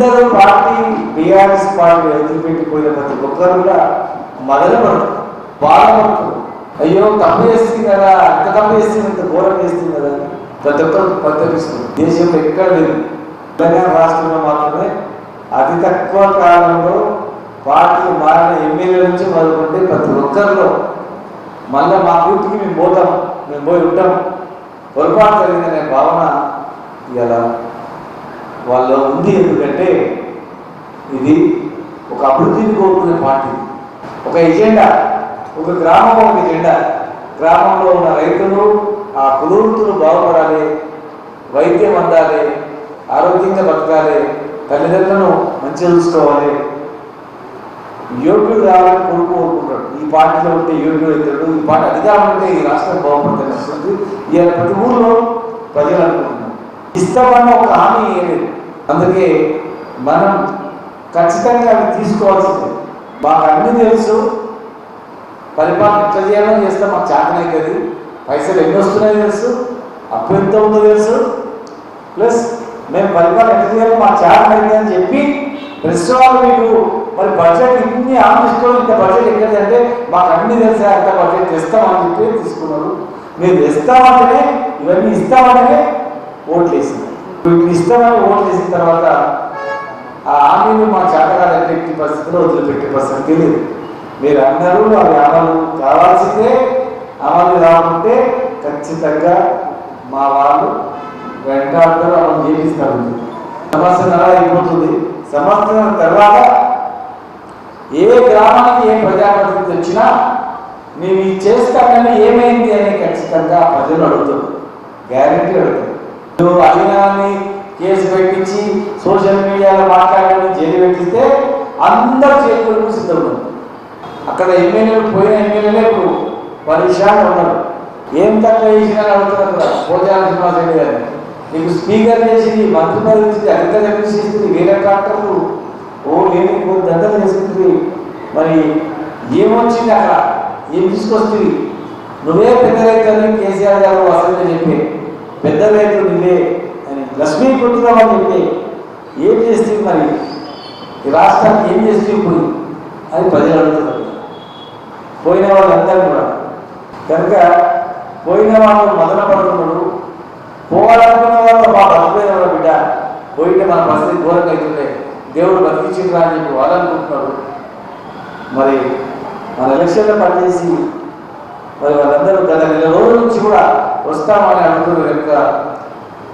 అందరూ party BRS party ఎదురుపెట్టిపోయిన ప్రతి ఒక్కరు కూడా మదనపడతారు బాధపడుతుంది అయ్యో తప్పు చేస్తుంది కదా అంత తప్పు చేస్తుంది ఇంత ఘోరం చేస్తుంది కదా అని ప్రతి ఒక్కరు ప్రత్యేకిస్తుంది దేశంలో ఎక్కడ లేదు. తెలంగాణ రాష్ట్రంలో మాత్రమే అతి తక్కువ కాలంలో పార్టీ మారిన ఎమ్మెల్యే నుంచి మొదలుకుంటే ప్రతి ఒక్కరిలో మళ్ళీ మా పూర్తికి మేము పోతాం మేము పోయి ఉంటాం. పొరపాటు జరిగిందనే భావన ఇలా వాళ్ళ ఉంది ఎందుకంటే ఇది ఒక అభివృద్ధిని కోరుకునే పార్టీ. ఒక ఎజెండా ఒక గ్రామం ఒక ఎజెండా. గ్రామంలో ఉన్న రైతులు ఆ కులవృత్తులు బాగుపడాలి వైద్యం అందాలి ఆరోగ్యంగా బతకాలి తల్లిదండ్రులను మంచిగా చూసుకోవాలి. యోగ్యుడు రావాలని కొడుకు కోరుకుంటాడు ఈ పార్టీలో ఉంటే యోగ్యుడు అవుతాడు ఈ పార్టీ అధికారం ఉంటే ఈ రాష్ట్రం బాగుపడుతుంది వస్తుంది ఇవాళ ప్రతి ఊర్లో ప్రజలు అనుకుంటున్నారు. ఇస్తామన్న ఒక హామీ ఏలేదు అందుకే మనం ఖచ్చితంగా అవి తీసుకోవాల్సింది. మాకు అన్ని తెలుసు. పరిపాలన చేయాలని చేస్తాం మాకు చేతనే కదా పైసలు ఎన్ని వస్తున్నాయో తెలుసు. అప్పు ఎంత ఉందో తెలుసు. ప్లస్ మేము పరిపాలన ఎట్లా మా మాకు చేతనైంది అని చెప్పి ప్రెస్ వాళ్ళు మీకు మరి బడ్జెట్ ఇన్ని ఆలోచించుకోవాలి ఇంత బడ్జెట్ ఎక్కడంటే మాకు అన్ని తెలిసే. అంత బడ్జెట్ తెస్తామని చెప్పి తీసుకున్నారు. మీరు తెస్తామంటేనే ఇవన్నీ ఇస్తామంటేనే ఓట్లు వేసింది మీకు ఇస్తామని ఓటు చేసిన తర్వాత ఆ హామీని మా చేతగాలంటే పెట్టి పరిస్థితిలో వదిలిపెట్టే పరిస్థితి లేదు మీరు అందరూ అవి అమలు కావాల్సిందే అమలు కావాలంటే ఖచ్చితంగా మా వాళ్ళు వెంటాడుతారు అమలు చేపిస్తారు సంవత్సరం అలా అయిపోతుంది. సంవత్సరం తర్వాత ఏ గ్రామానికి ఏ ప్రజాప్రతినిధి వచ్చినా మేము ఇది చేస్తామని ఏమైంది అని ఖచ్చితంగా ప్రజలు అడుగుతారు. గ్యారంటీ అడుగుతారు. నువ్వు కేసు పెట్టించి సోషల్ మీడియాలో మాట్లాడని జైలు పెట్టిస్తే అందరు చేతులకు సిద్ధం అక్కడ ఎమ్మెల్యేలు పోయిన ఎమ్మెల్యేలే ఇప్పుడు పరిశాన్ ఉన్నారు. ఏం తక్కువ చేసినా అడుగుతున్నారు కదా పోజాల సింహాసరెడ్డి గారు. నీకు స్పీకర్ చేసింది మంత్రి పరిస్థితి ఇచ్చింది అధిక చేసింది వేరే డాక్టర్లు ఓ లేని కొన్ని దండలు చేసుకుంటుంది మరి ఏమొచ్చింది అక్కడ? ఏం తీసుకొస్తుంది? నువ్వే పెద్ద రైతు కేసీఆర్ గారు అసలు చెప్పి. పెద్ద రైతులు నువ్వే అని లక్ష్మీ కొట్టుకోమని చెప్పి ఏం చేస్తే మరి? ఈ రాష్ట్రానికి ఏం చేస్తే ఇప్పుడు? అని ప్రజలు అడుగుతున్నారు. పోయిన వాళ్ళందరూ కూడా. కనుక పోయిన వాళ్ళు మదన పడుతున్నాడు పోవాలనుకున్న వాళ్ళు మా బతిపోయిన వాళ్ళ బిడ్డ పోయితే మన పరిస్థితి ఘోరంగా అవుతుండే దేవుడు బతికించిండ్రా అని చెప్పి వాళ్ళనుకుంటున్నాడు మరి మన ఎలక్షన్లో పనిచేసి మరి వాళ్ళందరూ గత నెల రోజుల నుంచి కూడా వస్తామని అనుకున్నారు కనుక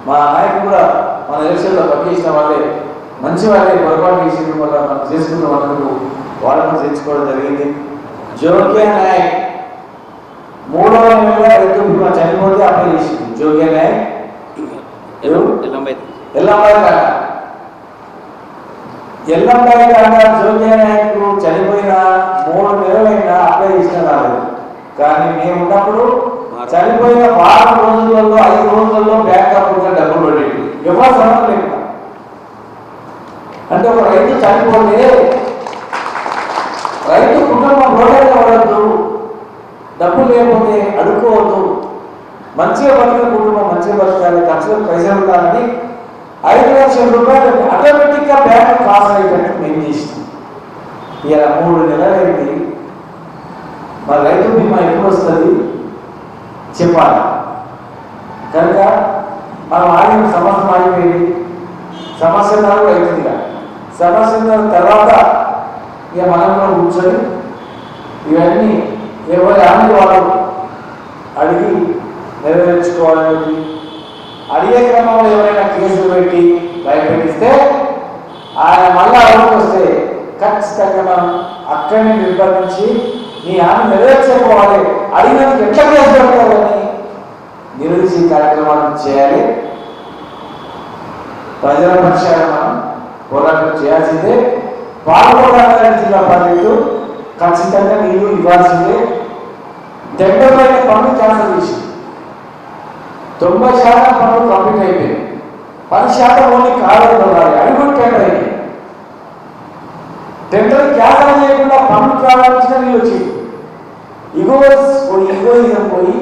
మా నాయకుడు కూడా మన ఎలక్షన్లో పనిచేసిన వాళ్ళే మంచి వాళ్ళే పొరపాటు చేసిన వల్ల మనం చేసుకున్న వాళ్ళకు వాళ్ళని తెచ్చుకోవడం జరిగింది. జోగ్య నాయక్ మూడవ నెల రైతు బీమా చనిపోతే అప్లై చేసింది జోగ్య నాయక్? కాడ ఎల్లమ్మాయి కాడ జోగ్య నాయక్ చనిపోయిన మూడు నెలలైనా అప్లై చేసిన రాలేదు. కానీ మేము ఉన్నప్పుడు చనిపోయిన వారం రోజులలో ఐదు రోజులలో బ్యాంక్ అకౌంట్లో డబ్బులు పడేవి ఎవరు సమయం లేదు అంటే ఒక రైతు చనిపోతే రైతు కుటుంబం రోడ్డు పడద్దు. డబ్బు లేకపోతే అడుక్కోవద్దు. మంచిగా బతికిన కుటుంబం మంచిగా బతకాలి ఖర్చులకు పైసలు ఉండాలని ఐదు లక్షల రూపాయలు ఆటోమేటిక్గా బ్యాంక్ పాస్ అయిపోయినట్టు మేము చేసినాం. ఇలా మూడు నెలలు మరి రైతు బీమా ఎప్పుడు వస్తుంది? చెప్పాలి. కనుక మనం ఆడిన సమస్య ఆగిపోయింది. సమస్య కూడా అవుతుంది సమస్య తర్వాత ఇక మనం కూడా కూర్చొని ఇవన్నీ ఎవరి హామీ వాళ్ళు అడిగి నెరవేర్చుకోవాలని అడిగే క్రమంలో ఎవరైనా కేసులు పెట్టి భయపెట్టిస్తే ఆయన మళ్ళీ అడుగుకు వస్తే ఖచ్చితంగా మనం అక్కడిని నిర్బంధించి నీ హామీ నెరవేర్చుకోవాలి అడిగినందుకు ఎట్లా కేసు పెడతారని కార్యక్రమాన్ని చేయాలి. ప్రజల పక్షాన మనం పోరాటం చేయాల్సిందే. పాల్గొనాలని జిల్లా ప్రాజెక్టు ఖచ్చితంగా నీరు ఇవ్వాల్సిందే. టెండర్లైన పనులు క్యాన్సల్ చేసి తొంభై శాతం పనులు కంప్లీట్ అయిపోయాయి. పది శాతం ఓన్లీ కాలేదు ఉండాలి అవి కూడా టెండర్ అయింది టెండర్ క్యాన్సల్ చేయకుండా పనులు ప్రారంభించిన నీళ్ళు వచ్చింది ఇగో పోయి ఇగోయిజం పోయి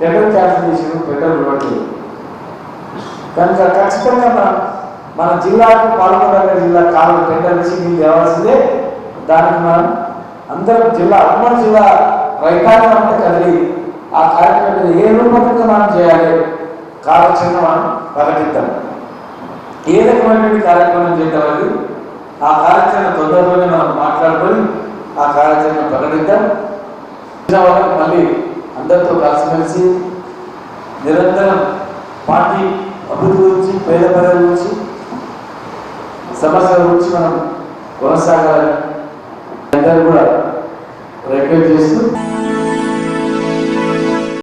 టెండర్ క్యాన్సల్ చేసిన టెండర్ ఇవ్వట్లేదు కనుక ఖచ్చితంగా మన జిల్లాకు పాల్గొండ జిల్లా కాలం టెండర్ ఇచ్చి నీళ్ళు తేవాల్సిందే. దానికి మనం అందరం జిల్లా ఉమ్మడి జిల్లా రైతాంగం అంతా కదిలి ఆ కార్యక్రమం ఏ రూపంగా మనం చేయాలి? కాలక్షణ మనం ప్రకటిద్దాం. ఏ రకమైనటువంటి కార్యక్రమం చేద్దామని ఆ కార్యక్రమం తొందరలో మనం మాట్లాడుకొని ఆ కార్యాచరణ ప్రకటిద్దాం వచ్చిన వాళ్ళకి మళ్ళీ అందరితో కలిసిమెలిసి నిరంతరం పార్టీ అభివృద్ధి గురించి పేద ప్రజల గురించి సమస్యల గురించి మనం కొనసాగాలని అందరూ కూడా రిక్వెస్ట్ చేస్తూ